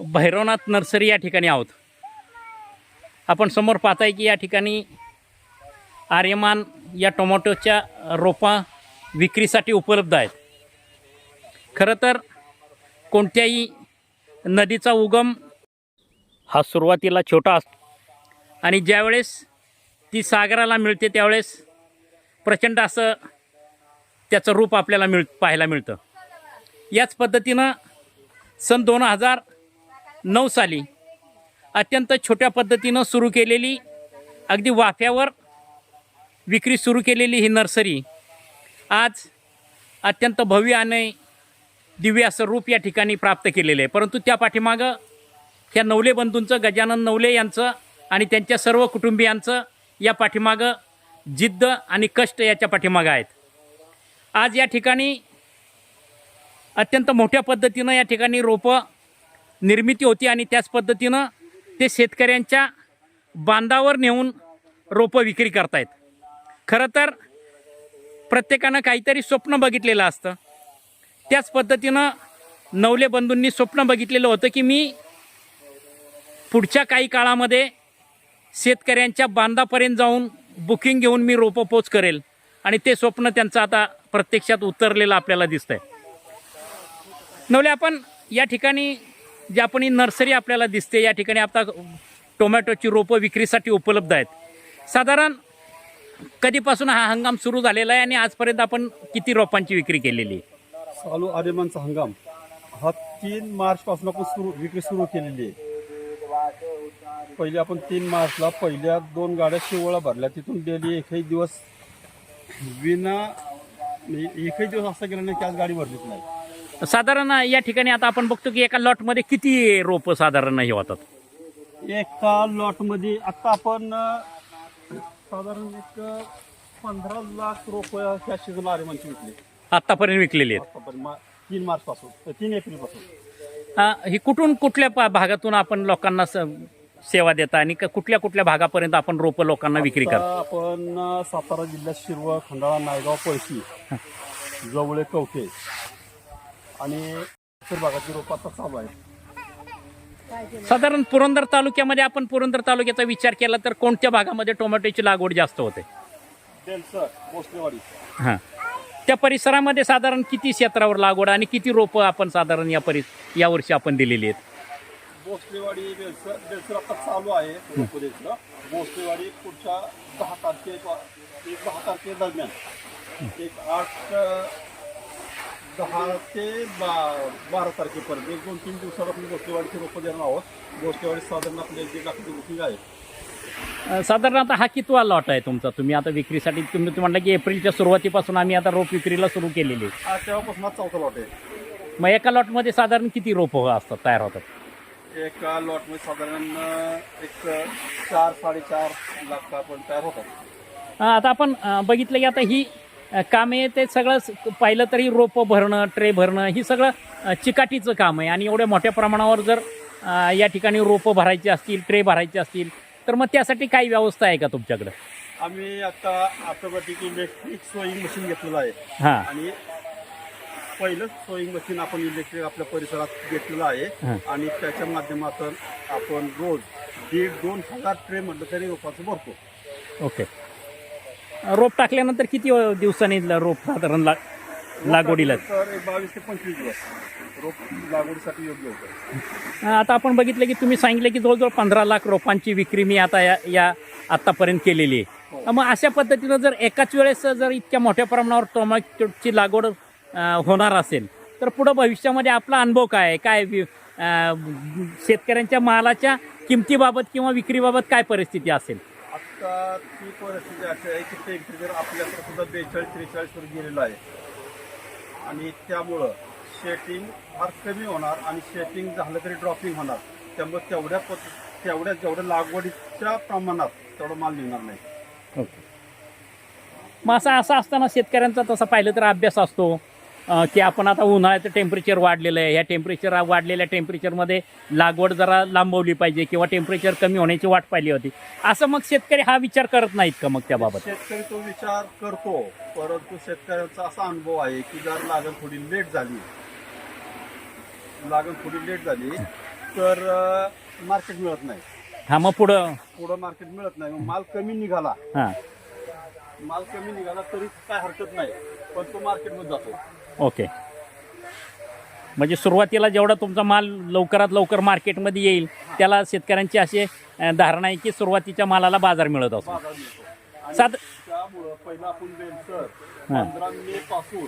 Bhairavnath nursery या ठिकाणी आहोत. आपण समोर पाहताय की या ठिकाणी आर्यमान या टोमॅटोच्या रोपा विक्रीसाठी उपलब्ध आहेत. खरं तर कोणत्याही नदीचा उगम हा सुरुवातीला छोटा असतो. आणि ज्यावेळेस ती सागराला मिळते त्यावेळेस प्रचंड असं त्याचं रूप आपल्याला मिळ पाहायला मिळतं. याच पद्धतीनं सन दोन हजार नऊ साली. अत्यंत छोट्या पद्धतीनं सुरू केलेली अगदी वाफ्यावर विक्री सुरू केलेली ही नर्सरी आज अत्यंत भव्य आणि दिव्य असं रूप या ठिकाणी प्राप्त केलेलं आहे. परंतु त्या पाठीमागं ह्या नवले बंधूंचं गजानन नवले यांचं आणि त्यांच्या सर्व कुटुंबियांचं या पाठीमागं जिद्द आणि कष्ट याच्या पाठीमागं आहेत. आज या ठिकाणी अत्यंत मोठ्या पद्धतीनं या ठिकाणी रोपं निर्मिती होती आणि त्याच पद्धतीनं ते शेतकऱ्यांच्या बांधावर नेऊन रोपं विक्री करतायत. खरं तर प्रत्येकानं काहीतरी स्वप्न बघितलेलं असतं. त्याच पद्धतीनं नवले बंधूंनी स्वप्न बघितलेलं होतं की मी पुढच्या काही काळामध्ये शेतकऱ्यांच्या बांधापर्यंत जाऊन बुकिंग घेऊन मी रोपं पोच करेल आणि ते स्वप्न त्यांचं आता प्रत्यक्षात उतरलेलं आपल्याला दिसतंय. नवले आपण या ठिकाणी जी आपण ही नर्सरी आपल्याला दिसते या ठिकाणी आता टोमॅटोची रोपं विक्रीसाठी उपलब्ध आहेत. साधारण कधीपासून हा हंगाम सुरू झालेला आहे आणि आजपर्यंत आपण किती रोपांची विक्री केलेली आहे? चालू आर्यमानचा हंगाम. हा तीन मार्चपासून आपण सुरू विक्री सुरू केलेली आहे. पहिले आपण तीन मार्चला पहिल्या दोन गाड्या शिवळा भरल्या. तिथून डेली एकही दिवस विना म्हणजे एकही दिवस असा गेला नाही की आज गाडी भरलीच नाही. साधारण या ठिकाणी आता आपण बघतो की एका लॉटमध्ये किती रोपं साधारण हे होतात? एका लॉटमध्ये आता आपण साधारण एक पंधरा लाख रुपये ह्या विकली. आतापर्यंत विकलेली आहेत. तीन मार्च पासून तीन एप्रिलपासून ही कुठून कुठल्या भागातून आपण लोकांना सेवा देता आणि कुठल्या कुठल्या भागापर्यंत आपण रोपं लोकांना विक्री करता? आपण सातारा जिल्ह्यात शिरवळ खंडाळा नायगाव पळशी जवळे कवठे आणि भागाची रोपं आता चालू आहे साधारण पुरंदर तालुक्यामध्ये आपण पुरंदर तालुक्याचा विचार केला तर कोणत्या भागामध्ये टोमॅटोची लागवड जास्त होते? हां. त्या परिसरामध्ये साधारण किती क्षेत्रावर लागवड आणि किती रोपं आपण साधारण या परि यावर्षी आपण दिलेली आहेत? भोसलेवाडी बेलसर बेलसर आता चालू आहे भोसलेवाडी पुढच्या दहा तारखे एक दहा तारखे दरम्यान. एक आठ दहा ते बा बारा तारखेपर्यंत एक दोन तीन दिवसात आपण भोसलेवाडीची रोपं देणार आहोत. भोसलेवाडी साधारण आपल्या एक दीड लाखाची बुकिंग आहे अ, साधारण आता हा कितवा लॉट आहे तुमचा? तुम्ही आता विक्रीसाठी तुम्ही तुम्ही म्हटलं की एप्रिलच्या सुरुवातीपासून आम्ही आता रोप विक्रीला सुरू केलेली आहे. आज तेव्हापासून हा चौथा लॉट आहे. मग एका लॉटमध्ये साधारण किती रोपं असतात तयार होतात? एका लॉटमध्ये साधारण अं, एक चार साडेचार लाख आपण तयार होतात. अ, आता आपण अ, बघितलं की आता ही कामे ते सगळं पाहिलं तरी रोपं भरणं ट्रे भरणं ही सगळं चिकाटीचं काम आहे. आणि एवढ्या मोठ्या प्रमाणावर जर या ठिकाणी रोपं भरायची असतील ट्रे भरायचे असतील तर मग त्यासाठी काही व्यवस्था आहे का तुमच्याकडं? आम्ही आता ऑटोमॅटिक इलेक्ट्रिक सोईंग मशीन घेतलेलं आहे. हां. आणि पहिलंच सोईंग मशीन आपण इलेक्ट्रिक आपल्या परिसरात घेतलेलं. आहे. आणि त्याच्या माध्यमातून आपण रोज दीड दोन हजार ट्रे म्हटलं तरी रोपाचं भरतो. ओके. रोप टाकल्यानंतर किती दिवसांनी रोप साधारण ला लागवडीला? तर एक बावीस ते पंचवीस दिवस. रोप लागवडीसाठी योग्य होतं. आता आपण बघितलं की तुम्ही सांगितलं की जवळजवळ पंधरा लाख रोपांची विक्री मी आता या या आत्तापर्यंत केलेली आहे. अ, मग अशा पद्धतीनं जर एकाच वेळेस जर इतक्या मोठ्या प्रमाणावर टोमॅटोची लागवड होणार असेल तर पुढं भविष्यामध्ये आपला अनुभव काय आहे? काय शेतकऱ्यांच्या मालाच्या किमतीबाबत किंवा विक्रीबाबत काय परिस्थिती असेल? आता ती परिस्थिती अशी आहे की टेम्परेचर आपल्याकडे सुद्धा बेचाळीस त्रेचाळीसवर गेलेलं आहे. आणि त्यामुळं शेटिंग फार कमी होणार आणि शेटिंग झालं तरी ड्रॉपिंग होणार. त्यामुळे तेवढ्या पद- तेवढ्या जेवढ्या लागवडीच्या प्रमाणात तेवढा माल निघणार नाही. ओके. मग असं असं असताना शेतकऱ्यांचा तसा पाहिलं तर अभ्यास असतो. की आपण आता उन्हाळ्याचं टेम्परेचर वाढलेलं आहे. ह्या टेम्परेचर वाढलेल्या टेम्परेचरमध्ये लागवड जरा लांबवली पाहिजे किंवा टेम्परेचर कमी होण्याची वाट पाहिली होती. असं मग शेतकरी हा विचार करत नाहीत का मग त्याबाबत? शेतकरी तो विचार करतो. परंतु शेतकऱ्यांचा असा अनुभव आहे की जर लागण थोडी लेट झाली लागण थोडी लेट झाली तर मार्केट मिळत नाही. हा मग पुढं? पुढं मार्केट मिळत नाही. मग माल कमी निघाला. हां. माल कमी निघाला तरी काय हरकत नाही. पण तो मार्केटमध्ये जातो. ओके. म्हणजे सुरुवातीला जेवढा तुमचा माल लवकरात लवकर मार्केटमध्ये येईल त्याला शेतकऱ्यांची अशी धारणा आहे की सुरुवातीच्या मालाला बाजार मिळत असतो. बाजार मिळतो. आणि साध- त्यामुळं पहिला आपण बेलसर हा. पंधरा मे पासून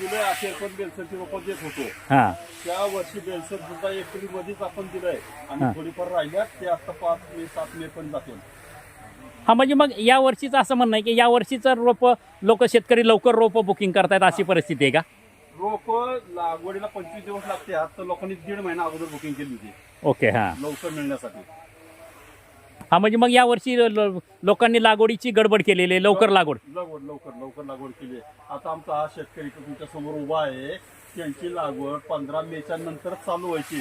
जुलै अखेर पण बेलसरची रोपं देत होतो. हां. त्या वर्षी बेलसर सुद्धा एप्रिल मध्येच आपण दिलंय. हा. आणि थोडीफार राहिल्यात ते आता पाच मे सात मे पण जातील. हा म्हणजे मग या वर्षीचं असं म्हणणं आहे की या वर्षीचं रोपं लोक शेतकरी लवकर रोपं बुकिंग करतायत अशी परिस्थिती आहे का? रोप लागवडीला पंचवीस दिवस लागते. तर लोकांनी दीड महिना अगोदर बुकिंग केली होती. ओके हां. लवकर मिळण्यासाठी. हा म्हणजे मग या वर्षी लोकांनी लागवडीची गडबड केलेली आहे लवकर लागवड. लागवड लवकर लवकर लागवड केली आता आमचा हा शेतकरी तुमच्यासमोर उभा आहे. त्यांची लागवड पंधरा मेच्या नंतरच चालू व्हायची.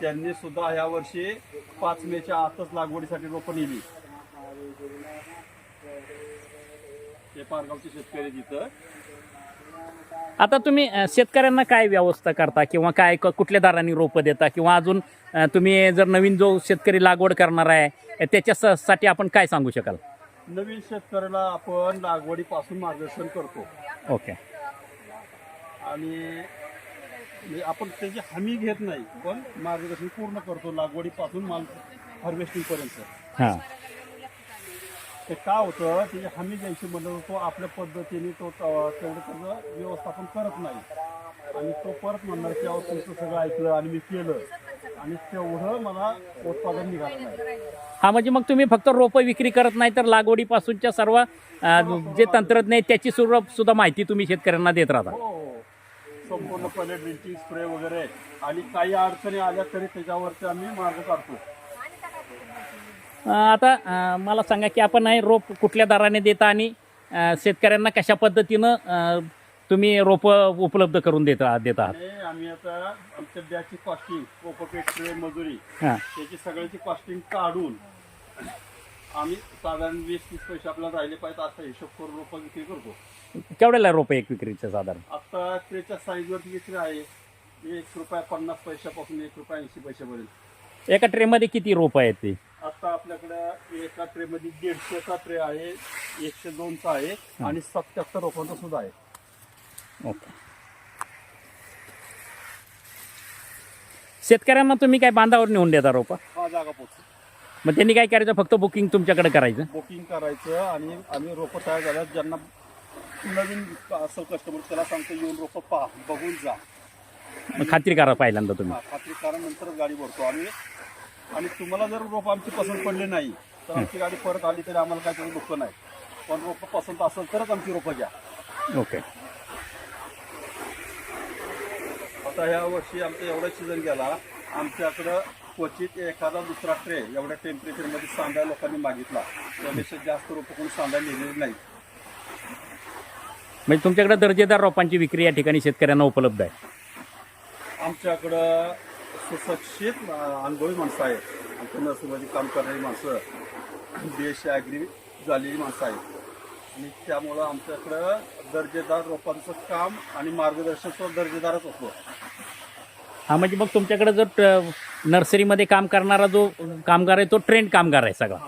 त्यांनी सुद्धा ह्या वर्षी पाच मेच्या आतच लागवडीसाठी रोपं नेली. हे पारगावचे शेतकरी तिथं आता तुम्ही अ, शेतकऱ्यांना काय व्यवस्था करता किंवा काय क- कुठल्या दराने रोपं देता किंवा अजून अ, तुम्ही जर नवीन जो शेतकरी लागवड करणार आहे त्याच्यासाठी आपण काय सांगू शकाल? नवीन शेतकऱ्याला आपण लागवडीपासून मार्गदर्शन करतो. ओके. आणि म्हणजे आपण त्याची हमी घेत नाही पण मार्गदर्शन पूर्ण करतो लागवडीपासून माल हार्वेस्टिंग पर्यंत. हां. ते का होतं त्याची हमी द्यायची म्हणलं तो आपल्या पद्धतीने तो त- तेवढं त्याचं व्यवस्थापन करत नाही. आणि तो परत म्हणणार की अहो तुमचं सगळं ऐकलं आणि मी केलं. आणि तेवढं मला उत्पादन निघालं नाही. हा म्हणजे मग तुम्ही फक्त रोपं विक्री करत नाही तर लागवडीपासूनच्या सर्व अ, जे तंत्रज्ञ आहे त्याची सुद्धा सुद्धा माहिती तुम्ही शेतकऱ्यांना देत राहता. हो हो. संपूर्णपणे ड्रिंचिंग स्प्रे वगैरे आणि काही अडचणी आल्या तरी त्याच्यावरती आम्ही मार्ग काढतो. आता मला सांगा की आपण हे रोप कुठल्या दराने देता आणि शेतकऱ्यांना कशा पद्धतीनं तुम्ही रोपं उपलब्ध करून देता देत आहात? आम्ही आता आमच्या कॉस्टिंग स्प्रे मजुरी हां. त्याची सगळ्याची कॉस्टिंग काढून आम्ही साधारण वीस तीस पैसे आपल्याला राहिले पाहिजे असा हिशोब करून रोपं विक्री करतो. केवढ्याला रोपं एक विक्रीचं साधारण? आता ट्रेच्या साईजवरती विक्री आहे. एक रुपया पन्नास पैशापासून एक रुपया ऐंशी पैशापर्यंत. एका ट्रेमध्ये किती रोपं आहेत ते? आता आपल्याकडे एका ट्रेमध्ये दीडशेचा ट्रे आहे एकशे दोनचा आहे आणि सत्याहत्तर रोपांचा सुद्धा आहे. ओके. शेतकऱ्यांना तुम्ही काय बांधावर नेऊन देता रोपं? हा जागा पोचतो मग त्यांनी काय करायचं? फक्त बुकिंग तुमच्याकडे करायचं? बुकिंग करायचं आणि आम्ही रोपं तयार झाल्यास ज्यांना नवीन असं कस्टमर त्याला सांगतो येऊन रोपं पहा बघून जा. मग खात्री करा पहिल्यांदा तुम्ही. हा, खात्री कारण नंतरच गाडी भरतो. आम्ही आणि तुम्हाला जर रोप आमची पसंत पडली नाही तर आमची गाडी परत आली तरी आम्हाला काय त्याचं दुःख नाही. पण रोप पसंत असेल तरच आमची रोपं घ्या. ओके. आता ह्या वर्षी आमचा एवढा सीझन गेला आमच्याकडं क्वचित एखादा दुसरा ट्रे एवढ्या टेम्परेचरमध्ये सांधा लोकांनी मागितला. त्यापेक्षा जास्त रोपं कोणी सांधा लिहिलेली नाही म्हणजे तुमच्याकडे दर्जेदार रोपांची विक्री या ठिकाणी शेतकऱ्यांना उपलब्ध आहे? आमच्याकडं सुशिक्षित अनुभवी माणसं आहेत. आमच्या नर्सरीमध्ये काम करणारी माणसं देश ॲग्री झालेली माणसं आहेत. आणि त्यामुळं आमच्याकडं दर्जेदार रोपांचं काम आणि मार्गदर्शन सुद्धा दर्जेदारच असतो हा म्हणजे मग तुमच्याकडे जो ट- नर्सरीमध्ये काम करणारा जो कामगार आहे तो ट्रेंड कामगार आहे सगळा.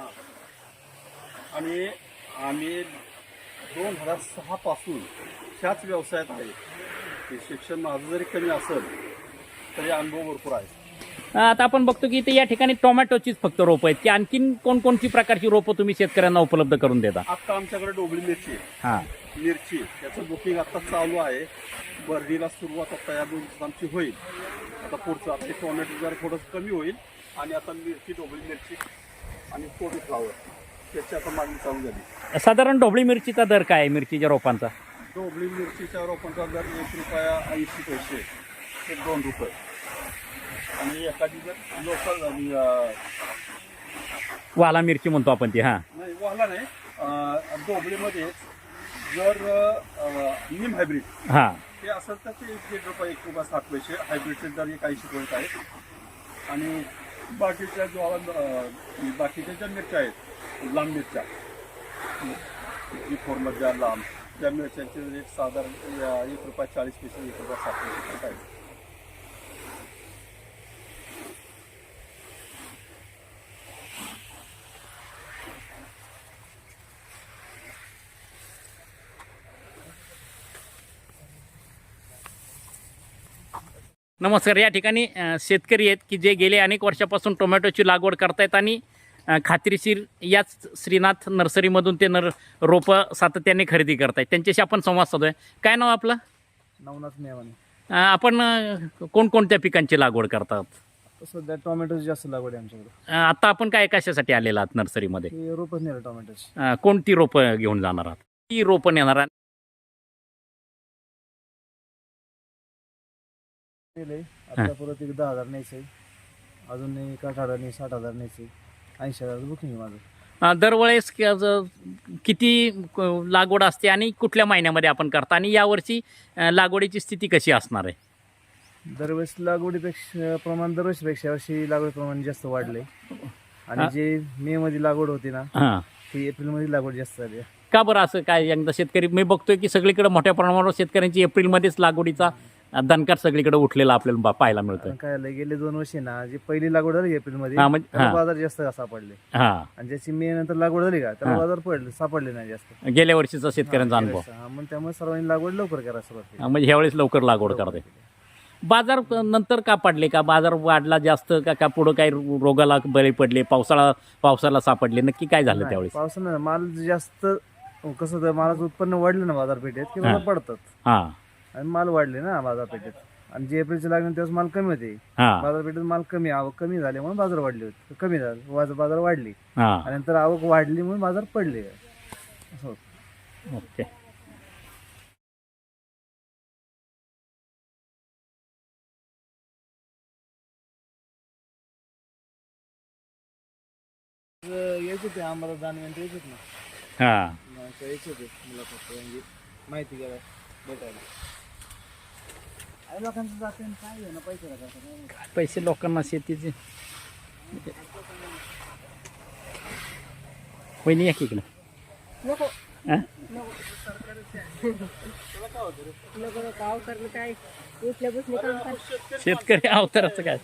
आणि आम्ही दोन हजार सहापासून ह्याच व्यवसायात आहे. ते शिक्षण माझं जरी कमी असेल तरी अनुभव भरपूर आहे आता आपण बघतो की इथे या ठिकाणी टोमॅटोचीच फक्त रोपं आहेत. की आणखीन कोणकोणती प्रकारची रोपं तुम्ही शेतकऱ्यांना उपलब्ध करून देता? आत्ता आमच्याकडे डोबळी मिरची आहे. हां. मिरची त्याचं बुकिंग आता चालू आहे. भरणीला सुरुवात आता या दोन दिवसात आमची होईल. आता पुढचं आता टोमॅटो जरा थोडंसं कमी होईल आणि आता मिरची डोबळी मिरची आणि कोबी फ्लावर त्याची आता मागणी चालू झाली. साधारण ढोबळी मिरचीचा दर काय आहे मिरचीच्या रोपांचा? डोबळी मिरचीच्या रोपांचा दर एक रुपया ऐंशी पैसे ते दोन रुपये. आणि एखादी जर लोकल आणि अं, वाला मिरची म्हणतो आपण ती हां. नाही वाहला नाही. अं, डोबळीमध्ये जर अं, निम हायब्रिड हां. ते असेल तर ते एक दीड रुपये एक रुपया सात पैसे. हायब्रिडचे दर एक ऐंशी रुपये आहेत. आणि बाकीच्या ज्वाळा अं, बाकीच्या ज्या मिरच्या आहेत लांब मिरच्या जी फोरमधल्या लांब त्या मिरच्यांचे रेट साधारण अं, एक रुपया चाळीस पैसे एक रुपया सात पैसे पर्यंत आहे नमस्कार. या ठिकाणी शेतकरी आहेत की जे गेले अनेक वर्षापासून टोमॅटोची लागवड करतायत आणि खात्रीशीर याच श्रीनाथ नर्सरीमधून ते नर रोपं सातत्याने खरेदी करतायत. त्यांच्याशी आपण संवाद साधूया. काय नाव आपलं? नवनाथ मेवाने आपण कोणकोणत्या पिकांची लागवड करतात? सध्या टोमॅटोची जास्त लागवड आहे आमच्याकडे. आता आपण काय कशासाठी आलेला आहात नर्सरीमध्ये? रोपच नेलं टोमॅटोची. कोणती रोपं घेऊन जाणार आहात? ती रोपं नेणार नेलंय आता परत एक दहा हजार न्यायचंय. अजून एक आठ हजार नाही साठ हजार न्यायचंय. ऐंशी हजार बुकिंग आहे माझं. अ, दरवेळेस क- ज- किती क- लागवड असते आणि कुठल्या महिन्यामध्ये आपण करता? आणि यावर्षी अ, लागवडीची स्थिती कशी असणार आहे? दरवेळेस लागवडीपेक्षा प्रमाण दरवर्षीपेक्षा वर्षी लागवड प्रमाण जास्त वाढलंय. आणि जे मे मध्ये लागवड होती ना हां. ती एप्रिलमध्ये लागवड जास्त झाली. आहे. का बरं असं काय एकदा शेतकरी मी बघतोय की सगळीकडे मोठ्या प्रमाणावर शेतकऱ्यांची एप्रिलमध्येच लागवडीचा अ, दणकार सगळीकडे उठलेला आपल्याला बा- पाहायला मिळतोय. कारण काय गेले दोन वर्षी ना जी पहिली लागवड झाली एप्रिलमध्ये हा, म्हणजे- त्याला हा. बाजार जास्त सापडले. हां. आणि ज्याची मे नंतर लागवड झाली का त्याला हा. बाजार पडले सापडले नाही जास्त. गेल्या वर्षीचा शेतकऱ्यांचा अनुभव. हा, मग त्यामुळे सर्वांनी लागवड लवकर करायला सुरुवात केली. अ, म्हणजे ह्यावेळेस लवकर लागवड करते. बाजार क- नंतर का पडले का? बाजार वाढला जास्त का का पुढं काही रो- रोगाला बळी पडले? पावसाळा पावसाला सापडले? नक्की काय झालं नाही, त्यावेळेस? पावसानं माल जास्त कसं तर मालाचं उत्पन्न वाढलं ना बाजारपेठेत की हा. पडतात. हां. आणि माल वाढले ना बाजारपेठेत. आणि जे एप्रिलचे लागले त्यावेळेस माल कमी होते. हां. बाजारपेठेत माल कमी आवक कमी झाल्यामुळे बाजार वाढले होते. कमी झाले. बाजार बाजार वाढली. हां. आणि नंतर आवक वाढली म्हणून बाजार पडले. असं होतं. ओके. तर यायचे ते आम्हाला दानवेंट यायचेत ना. हां. मग ते यायचे ते मुलाखत. म्हणजे माहिती घ्यायला भेटायला. लोकांचं जाते आणि काय आहे ना पैसे लागतात पैसे लोकांना शेतीचे. वहिनी या की इकडं? हा? नको. गाव करणं काय उठल्या बसले काम कर शेतकरी अवताराचं काय?